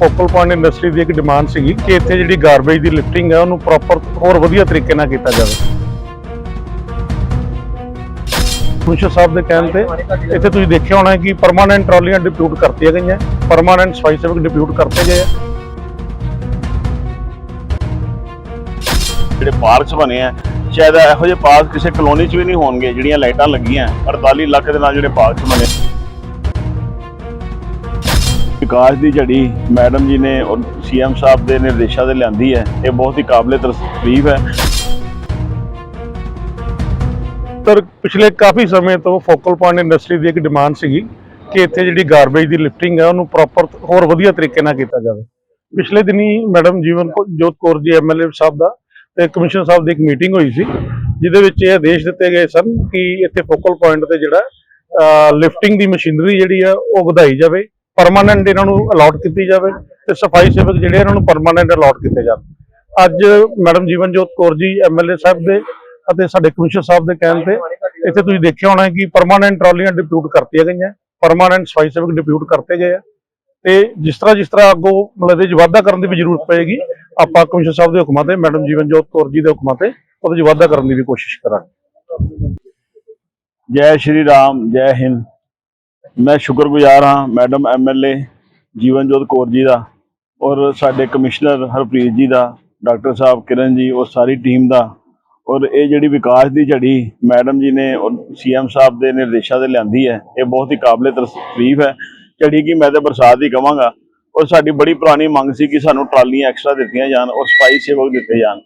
Focal point industry ਦੀ ਇੱਕ demand ਸੀਗੀ ਕਿ ਇੱਥੇ ਜਿਹੜੀ ਗਾਰਬੇਜ ਦੀ ਲਿਫਟਿੰਗ ਹੈ, ਉਹਨੂੰ ਪ੍ਰੋਪਰ ਹੋਰ ਵਧੀਆ ਤਰੀਕੇ ਨਾਲ ਕੀਤਾ ਜਾਵੇ। ਕਮਿਸ਼ਨਰ ਸਾਹਿਬ ਦੇ ਕਹਿਣ ਤੇ ਇੱਥੇ ਤੁਸੀਂ ਦੇਖਿਆ ਹੋਣਾ ਕਿ ਪਰਮਾਨੈਂਟ ਟਰਾਲੀਆਂ ਡਿਪਿਊਟ ਕਰਤੀਆਂ ਗਈਆਂ ਪਰਮਾਨੈਂਟ ਸਫ਼ਾਈ ਸੇਵਕ ਡਿਪਿਊਟ ਕਰਤੇ ਗਏ ਆ। ਜਿਹੜੇ ਪਾਰਕਸ ਬਣੇ ਆ, ਸ਼ਾਇਦ ਇਹੋ ਜਿਹੇ ਪਾਰਕ ਕਿਸੇ ਕਲੋਨੀ 'ਚ ਵੀ ਨਹੀਂ ਹੋਣਗੇ, ਜਿਹੜੀਆਂ ਲਾਈਟਾਂ ਲੱਗੀਆਂ 48 ਲੱਖ ਦੇ ਨਾਲ ਜਿਹੜੇ ਪਾਰਕਸ ਬਣੇ। ਵਿਕਾਸ ਦੀ ਝੜੀ ਮੈਡਮ ਜੀ ਨੇ ਔਰ ਸੀਐਮ ਸਾਹਿਬ ਦੇ ਨਿਰਦੇਸ਼ਾਂ ਦੇ ਲਿਆਂਦੀ ਹੈ। ਇਹ ਬਹੁਤ ਹੀ ਕਾਬਲੇ ਤਾਰੀਫ ਹੈ। ਪਰ ਪਿਛਲੇ ਕਾਫੀ ਸਮੇਂ ਤੋਂ ਫੋਕਲ ਪੁਆਇੰਟ ਇੰਡਸਟਰੀ ਦੀ ਇੱਕ ਡਿਮਾਂਡ ਸੀਗੀ ਕਿ ਇੱਥੇ ਜਿਹੜੀ ਗਾਰਬੇਜ ਦੀ ਲਿਫਟਿੰਗ ਹੈ, ਉਹਨੂੰ ਪ੍ਰੋਪਰ ਹੋਰ ਵਧੀਆ ਤਰੀਕੇ ਨਾਲ ਕੀਤਾ ਜਾਵੇ। ਪਿਛਲੇ ਦਿਨੀ ਮੈਡਮ ਜੀਵਨ ਜੋਤ ਕੌਰ ਜੀ ਐਮਐਲਏ ਸਾਹਿਬ ਦਾ ਤੇ ਕਮਿਸ਼ਨਰ ਸਾਹਿਬ ਦੀ ਇੱਕ ਮੀਟਿੰਗ ਹੋਈ ਸੀ, ਜਿਹਦੇ ਵਿੱਚ ਇਹ ਆਦੇਸ਼ ਦਿੱਤੇ ਗਏ ਸਨ ਕਿ ਇੱਥੇ ਫੋਕਲ ਪੁਆਇੰਟ ਤੇ ਜਿਹੜਾ ਲਿਫਟਿੰਗ ਦੀ ਮਸ਼ੀਨਰੀ ਜਿਹੜੀ ਆ ਉਹ ਵਧਾਈ ਜਾਵੇ। ਪਰਮਾਨੈਂਟ ਇਹਨਾਂ ਨੂੰ ਅਲਾਟ ਕੀਤੀ ਜਾਵੇ ਤੇ ਸਫ਼ਾਈ ਸੇਵਕ ਜਿਹੜੇ ਇਹਨਾਂ ਨੂੰ ਪਰਮਾਨੈਂਟ ਅਲਾਟ ਕੀਤੇ ਜਾਣ। ਅੱਜ ਮੈਡਮ ਜੀਵਨ ਜੋਤ ਕੌਰ ਜੀ ਐਮਐਲਏ ਸਾਹਿਬ ਦੇ ਅਤੇ ਸਾਡੇ ਕਮਿਸ਼ਨਰ ਸਾਹਿਬ ਦੇ ਕਹਿਣ ਤੇ ਇੱਥੇ ਤੁਸੀਂ ਦੇਖਿਆ ਹੋਣਾ ਕਿ ਪਰਮਾਨੈਂਟ ਟਰਾਲੀਆਂ ਡਿਪਿਊਟ ਕਰਤੀਆਂ ਗਈਆਂ ਪਰਮਾਨੈਂਟ ਸਫ਼ਾਈ ਸੇਵਕ ਡਿਪਿਊਟ ਕਰਤੇ ਗਏ ਆ। ਤੇ ਜਿਸ ਤਰ੍ਹਾਂ ਜਿਸ ਤਰ੍ਹਾਂ ਅੱਗੋਂ ਮਤਲਬ ਇਹਦੇ 'ਚ ਵਾਧਾ ਕਰਨ ਦੀ ਵੀ ਜ਼ਰੂਰਤ ਪਏਗੀ, ਆਪਾਂ ਕਮਿਸ਼ਨਰ ਸਾਹਿਬ ਦੇ ਹੁਕਮਾਂ ਤੇ, ਮੈਡਮ ਜੀਵਨਜੋਤ ਕੌਰ ਜੀ ਦੇ ਹੁਕਮਾਂ ਤੇ ਉਹਦੇ 'ਚ ਵਾਧਾ ਕਰਨ ਦੀ ਵੀ ਕੋਸ਼ਿਸ਼ ਕਰਾਂਗੇ। ਜੈ ਸ਼੍ਰੀ ਰਾਮ, ਜੈ ਹਿੰਦ। ਮੈਂ ਸ਼ੁਕਰਗੁਜ਼ਾਰ ਹਾਂ ਮੈਡਮ ਐਮਐਲਏ ਜੀਵਨਜੋਤ ਕੌਰ ਜੀ ਦਾ ਔਰ ਸਾਡੇ ਕਮਿਸ਼ਨਰ ਹਰਪ੍ਰੀਤ ਜੀ ਦਾ, ਡਾਕਟਰ ਸਾਹਿਬ ਕਿਰਨ ਜੀ ਔਰ ਸਾਰੀ ਟੀਮ ਦਾ। ਔਰ ਇਹ ਜਿਹੜੀ ਵਿਕਾਸ ਦੀ ਝੜੀ ਮੈਡਮ ਜੀ ਨੇ ਔਰ ਸੀਐਮ ਸਾਹਿਬ ਦੇ ਨਿਰਦੇਸ਼ਾਂ 'ਤੇ ਲਿਆਂਦੀ ਹੈ, ਇਹ ਬਹੁਤ ਹੀ ਕਾਬਲੇ ਤਾਰੀਫ ਹੈ। ਝੜੀ ਕੀ ਮੈਂ ਤੇ ਬਰਸਾਤ ਹੀ ਕਵਾਂਗਾ। ਔਰ ਸਾਡੀ ਬੜੀ ਪੁਰਾਣੀ ਮੰਗ ਸੀ ਕਿ ਸਾਨੂੰ ਟਰਾਲੀਆਂ ਐਕਸਟਰਾ ਦਿੱਤੀਆਂ ਜਾਣ ਔਰ ਸਫ਼ਾਈ ਸੇਵਕ ਦਿੱਤੇ ਜਾਣ।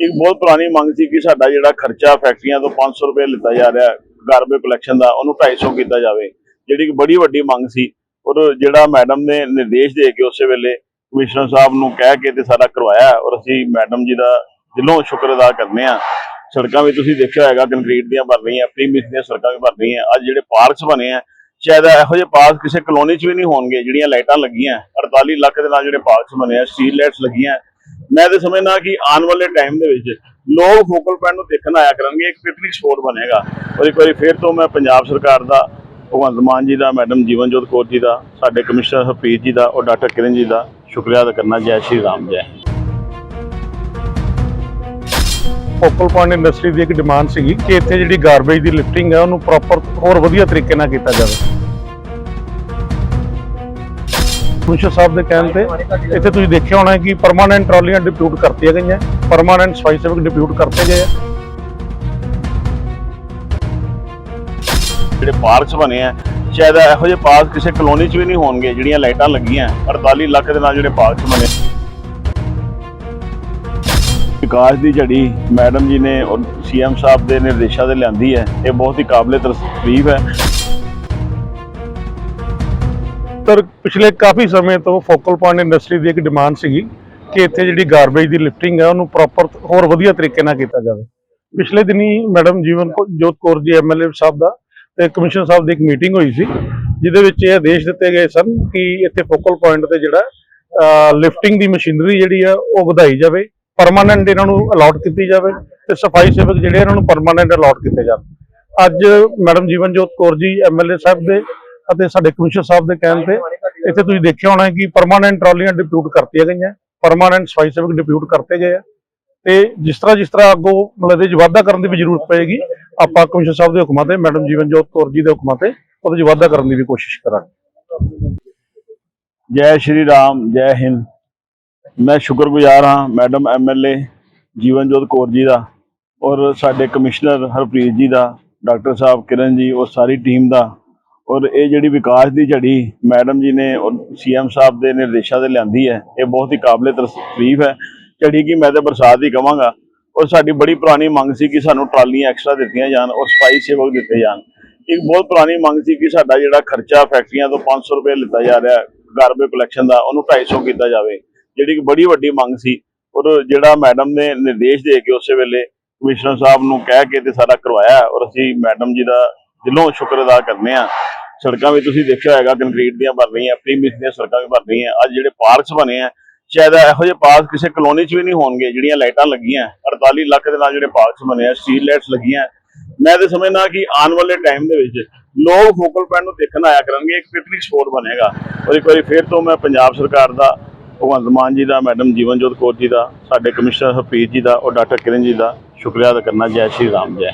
ਇੱਕ ਬਹੁਤ ਪੁਰਾਣੀ ਮੰਗ ਸੀ ਕਿ ਸਾਡਾ ਜਿਹੜਾ ਖਰਚਾ ਫੈਕਟਰੀਆਂ ਤੋਂ 500 ਰੁਪਏ ਲਿੱਤਾ ਜਾ ਰਿਹਾ ਗਾਰਬੇਜ ਕਲੈਕਸ਼ਨ ਦਾ, ਉਹਨੂੰ 250 ਕੀਤਾ ਜਾਵੇ। ਜਿਹੜੀ ਕਿ ਬੜੀ ਵੱਡੀ ਮੰਗ ਸੀ, ਔਰ ਜਿਹੜਾ ਮੈਡਮ ਨੇ ਨਿਰਦੇਸ਼ ਦੇ ਕੇ ਉਸੇ ਵੇਲੇ ਕਮਿਸ਼ਨਰ ਸਾਹਿਬ ਨੂੰ ਕਹਿ ਕੇ ਤੇ ਸਾਰਾ ਕਰਵਾਇਆ, ਔਰ ਅਸੀਂ ਮੈਡਮ ਜੀ ਦਾ ਦਿਲੋਂ ਸ਼ੁਕਰ ਅਦਾ ਕਰਨੇ ਆ ਸੜਕਾਂ ਵੀ ਤੁਸੀਂ ਦੇਖਿਆ ਹੋਏਗਾ ਕੰਕਰੀਟ ਦੀਆਂ ਬਣ ਰਹੀਆਂ ਪ੍ਰੀਮਿਸ ਦੀਆਂ ਸੜਕਾਂ ਵੀ ਬਣ ਰਹੀਆਂ, ਅੱਜ ਜਿਹੜੇ ਪਾਰਕਸ ਬਣੇ ਆ, ਸ਼ਾਇਦ ਇਹੋ ਜਿਹੇ ਪਾਰਕ ਕਿਸੇ ਕਲੋਨੀ 'ਚ ਵੀ ਨਹੀਂ ਹੋਣਗੇ, ਜਿਹੜੀਆਂ ਲਾਈਟਾਂ ਲੱਗੀਆਂ 48 ਲੱਖ ਦੇ ਨਾਲ ਜਿਹੜੇ ਪਾਰਕਸ ਬਣੇ ਆ ਸਟਰੀਟ ਲਾਈਟਸ ਲੱਗੀਆਂ। ਮੈਂ ਤੇ ਸਮਝਦਾ ਕਿ ਆਉਣ ਵਾਲੇ ਟਾਈਮ ਦੇ ਵਿੱਚ ਲੋਕ ਫੋਕਲ ਪੁਆਇੰਟ ਨੂੰ ਦੇਖਣ ਆਇਆ ਕਰਨਗੇ, ਇੱਕ ਪਿਕਨਿਕ ਸਪੋਟ ਬਣੇਗਾ। ਔਰ ਇੱਕ ਵਾਰੀ ਫੇਰ ਤੋਂ ਮੈਂ ਪੰਜਾਬ ਸਰਕਾਰ ਦਾ ਭਗਵੰਤ ਮਾਨ ਜੀ ਦਾ, ਮੈਡਮ ਜੀਵਨਜੋਤ ਕੌਰ ਜੀ ਦਾ, ਸਾਡੇ ਕਮਿਸ਼ਨਰ ਹਰਪ੍ਰੀਤ ਜੀ ਦਾ, ਔਰ ਡਾਕਟਰ ਕਿਰਨ ਜੀ ਦਾ ਸ਼ੁਕਰੀਆ ਅਦਾ ਕਰਨਾ ਜੈ ਸ਼੍ਰੀ ਰਾਮ, ਜੈ ਹਿੰਦ। ਪੁਆਇੰਟ ਇੰਡਸਟਰੀ ਦੀ ਇੱਕ ਡਿਮਾਂਡ ਸੀਗੀ ਕਿ ਇੱਥੇ ਜਿਹੜੀ ਗਾਰਬੇਜ ਦੀ ਲਿਫਟਿੰਗ ਹੈ, ਉਹਨੂੰ ਪ੍ਰੋਪਰ ਹੋਰ ਵਧੀਆ ਤਰੀਕੇ ਨਾਲ ਕੀਤਾ ਜਾਵੇ ਕਮਿਸ਼ਨਰ ਸਾਹਿਬ ਦੇ ਕਹਿਣ ਤੇ ਇੱਥੇ ਤੁਸੀਂ ਦੇਖਿਆ ਹੋਣਾ ਕਿ ਪਰਮਾਨੈਂਟ ਟਰਾਲੀਆਂ ਡਿਪਿਊਟ ਕਰਤੀਆਂ ਗਈਆਂ ਪਰਮਾਨੈਂਟ ਸਫ਼ਾਈ ਸੇਵਕ ਡਿਪਿਊਟ ਕਰਤੇ ਗਏ ਆ ਜਿਹੜੇ ਪਾਰਕਸ ਬਣੇ ਆ, ਸ਼ਾਇਦ ਇਹੋ ਜਿਹੇ ਪਾਰਕ ਕਿਸੇ ਕਲੋਨੀ 'ਚ ਵੀ ਨਹੀਂ ਹੋਣਗੇ, ਜਿਹੜੀਆਂ ਲਾਈਟਾਂ ਲੱਗੀਆਂ 48 ਲੱਖ ਦੇ ਨਾਲ ਜਿਹੜੇ ਪਾਰਕਸ ਬਣੇ। ਵਿਕਾਸ ਦੀ ਝੜੀ ਮੈਡਮ ਜੀ ਨੇ ਔਰ ਸੀਐਮ ਸਾਹਿਬ ਦੇ ਨਿਰਦੇਸ਼ਾਂ ਦੇ ਲਿਆਂਦੀ ਹੈ, ਇਹ ਬਹੁਤ ਹੀ ਕਾਬਲੇ ਤਾਰੀਫ ਹੈ। ਪਰ ਪਿਛਲੇ ਕਾਫੀ ਸਮੇਂ ਤੋਂ ਫੋਕਲ ਪੁਆਇੰਟ ਇੰਡਸਟਰੀ ਦੀ ਇੱਕ ਡਿਮਾਂਡ ਸੀਗੀ ਕਿ ਇੱਥੇ ਜਿਹੜੀ ਗਾਰਬੇਜ ਦੀ ਲਿਫਟਿੰਗ ਹੈ, ਉਹਨੂੰ ਪ੍ਰੋਪਰ ਹੋਰ ਵਧੀਆ ਤਰੀਕੇ ਨਾਲ ਕੀਤਾ ਜਾਵੇ। ਪਿਛਲੇ ਦਿਨੀ ਮੈਡਮ ਜੀਵਨ ਜੋਤ ਕੌਰ ਜੀ ਐਮਐਲਏ ਸਾਹਿਬ ਦਾ ਤੇ ਕਮਿਸ਼ਨਰ ਸਾਹਿਬ ਦੀ ਇੱਕ ਮੀਟਿੰਗ ਹੋਈ ਸੀ, ਜਿਹਦੇ ਵਿੱਚ ਇਹ ਆਦੇਸ਼ ਦਿੱਤੇ ਗਏ ਸਨ ਕਿ ਇੱਥੇ ਫੋਕਲ ਪੁਆਇੰਟ ਤੇ ਜਿਹੜਾ ਲਿਫਟਿੰਗ ਦੀ ਮਸ਼ੀਨਰੀ ਜਿਹੜੀ ਆ, ਉਹ ਵਧਾਈ ਜਾਵੇ ਪਰਮਾਨੈਂਟ ਇਹਨਾਂ ਨੂੰ ਅਲਾਟ ਕੀਤੀ ਜਾਵੇ ਤੇ ਸਫ਼ਾਈ ਸੇਵਕ ਜਿਹੜੇ ਇਹਨਾਂ ਨੂੰ ਪਰਮਾਨੈਂਟ ਅਲਾਟ ਕੀਤੇ ਜਾਣ। ਅੱਜ ਮੈਡਮ ਜੀਵਨ ਜੋਤ ਕੌਰ ਜੀ ਐਮਐਲਏ ਸਾਹਿਬ ਦੇ ਅਤੇ ਸਾਡੇ ਕਮਿਸ਼ਨਰ ਸਾਹਿਬ ਦੇ ਕਹਿਣ ਤੇ ਇੱਥੇ ਤੁਸੀਂ ਦੇਖਿਆ ਹੋਣਾ ਕਿ ਪਰਮਾਨੈਂਟ ਟਰਾਲੀਆਂ ਡਿਪਿਊਟ ਕਰਤੀਆਂ ਗਈਆਂ ਪਰਮਾਨੈਂਟ ਸਫ਼ਾਈ ਸੇਵਕ ਡਿਪਿਊਟ ਕਰਤੇ ਗਏ ਆ। ਤੇ ਜਿਸ ਤਰ੍ਹਾਂ ਜਿਸ ਤਰ੍ਹਾਂ ਅੱਗੋਂ ਮਤਲਬ ਇਹਦੇ 'ਚ ਵਾਧਾ ਕਰਨ ਦੀ ਵੀ ਜ਼ਰੂਰਤ ਪਏਗੀ, ਆਪਾਂ ਕਮਿਸ਼ਨਰ ਸਾਹਿਬ ਦੇ ਹੁਕਮਾਂ ਤੇ, ਮੈਡਮ ਜੀਵਨਜੋਤ ਕੌਰ ਜੀ ਦੇ ਹੁਕਮਾਂ ਤੇ ਉਹਦੇ 'ਚ ਵਾਧਾ ਕਰਨ ਦੀ ਵੀ ਕੋਸ਼ਿਸ਼ ਕਰਾਂਗੇ। ਜੈ ਸ਼੍ਰੀ ਰਾਮ, ਜੈ ਹਿੰਦ। ਮੈਂ ਸ਼ੁਕਰਗੁਜ਼ਾਰ ਹਾਂ ਮੈਡਮ ਐਮਐਲਏ ਜੀਵਨਜੋਤ ਕੌਰ ਜੀ ਦਾ ਔਰ ਸਾਡੇ ਕਮਿਸ਼ਨਰ ਹਰਪ੍ਰੀਤ ਜੀ ਦਾ, ਡਾਕਟਰ ਸਾਹਿਬ ਕਿਰਨ ਜੀ, ਔਰ ਸਾਰੀ ਟੀਮ ਦਾ। ਔਰ ਇਹ ਜਿਹੜੀ ਵਿਕਾਸ ਦੀ ਝੜੀ ਮੈਡਮ ਜੀ ਨੇ ਔਰ ਸੀਐਮ ਸਾਹਿਬ ਦੇ ਨਿਰਦੇਸ਼ਾਂ ਤੇ ਲਿਆਂਦੀ ਹੈ, ਇਹ ਬਹੁਤ ਹੀ ਕਾਬਲੇ ਤਾਰੀਫ ਹੈ। ਚੜੀ ਕਿ ਮੈਂ ਤੇ ਬਰਸਾਤ ਹੀ ਕਵਾਂਗਾ। ਔਰ ਸਾਡੀ ਬੜੀ ਪੁਰਾਣੀ ਮੰਗ ਸੀ ਕਿ ਸਾਨੂੰ ਟਰਾਲੀਆਂ ਐਕਸਟਰਾ ਦਿੱਤੀਆਂ ਜਾਣ ਔਰ ਸਫ਼ਾਈ ਸੇਵਕ ਦਿੱਤੇ ਜਾਣ। ਇੱਕ ਬਹੁਤ ਪੁਰਾਣੀ ਮੰਗ ਸੀ ਕਿ ਸਾਡਾ ਜਿਹੜਾ ਖਰਚਾ ਫੈਕਟਰੀਆਂ ਤੋਂ 500 ਰੁਪਏ ਲਿੱਤਾ ਜਾ ਰਿਹਾ ਗਾਰਬੇਜ ਕਲੈਕਸ਼ਨ ਦਾ, ਉਹਨੂੰ 250 ਕੀਤਾ ਜਾਵੇ। ਜਿਹੜੀ ਇੱਕ ਬੜੀ ਵੱਡੀ ਮੰਗ ਸੀ। ਔਰ ਜਿਹੜਾ ਮੈਡਮ ਨੇ ਨਿਰਦੇਸ਼ ਦੇ ਕੇ ਉਸੇ ਵੇਲੇ ਕਮਿਸ਼ਨਰ ਸਾਹਿਬ ਨੂੰ ਕਹਿ ਕੇ ਤੇ ਸਾਡਾ ਕਰਵਾਇਆ ਔਰ ਅਸੀਂ ਮੈਡਮ ਜੀ ਦਾ ਦਿਲੋਂ ਸ਼ੁਕਰ ਅਦਾ ਕਰਨੇ ਆ ਸੜਕਾਂ ਵੀ ਤੁਸੀਂ ਦੇਖਿਆ ਹੋਏਗਾ ਕੰਕਰੀਟ ਦੀਆਂ ਬਣ ਰਹੀਆਂ ਪ੍ਰੀਮਿਸ ਦੀਆਂ ਸੜਕਾਂ ਵੀ ਬਣ ਰਹੀਆਂ। ਅੱਜ ਜਿਹੜੇ ਪਾਰਕਸ ਬਣੇ ਆ ਸ਼ਾਇਦ ਇਹੋ ਜਿਹੇ ਪਾਰਕ ਕਿਸੇ ਕਲੋਨੀ 'ਚ ਵੀ ਨਹੀਂ ਹੋਣਗੇ, ਜਿਹੜੀਆਂ ਲਾਈਟਾਂ ਲੱਗੀਆਂ। 48 ਲੱਖ ਦੇ ਨਾਲ ਜਿਹੜੇ ਪਾਰਕਸ ਬਣੇ ਆ ਸਟਰੀਟ ਲਾਈਟਸ ਲੱਗੀਆਂ। ਮੈਂ ਤੇ ਸਮਝਦਾ ਕਿ ਆਉਣ ਵਾਲੇ ਟਾਈਮ ਦੇ ਵਿੱਚ ਲੋਕ ਫੋਕਲ ਪੁਆਇੰਟ ਨੂੰ ਦੇਖਣ ਆਇਆ ਕਰਨਗੇ, ਇੱਕ ਪਿਕਨਿਕ ਸਪੋਟ ਬਣੇਗਾ। ਔਰ ਇੱਕ ਵਾਰੀ ਫੇਰ ਤੋਂ ਮੈਂ ਪੰਜਾਬ ਸਰਕਾਰ ਦਾ, ਭਗਵੰਤ ਮਾਨ ਜੀ ਦਾ, ਮੈਡਮ ਜੀਵਨਜੋਤ ਕੌਰ ਜੀ ਦਾ, ਸਾਡੇ ਕਮਿਸ਼ਨਰ ਹਰਪ੍ਰੀਤ ਜੀ ਦਾ ਔਰ ਡਾਕਟਰ ਕਿਰਨ ਜੀ ਦਾ ਸ਼ੁਕਰੀਆ ਅਦਾ ਕਰਨਾ, ਜੈ ਸ਼੍ਰੀ ਰਾਮ, ਜੈ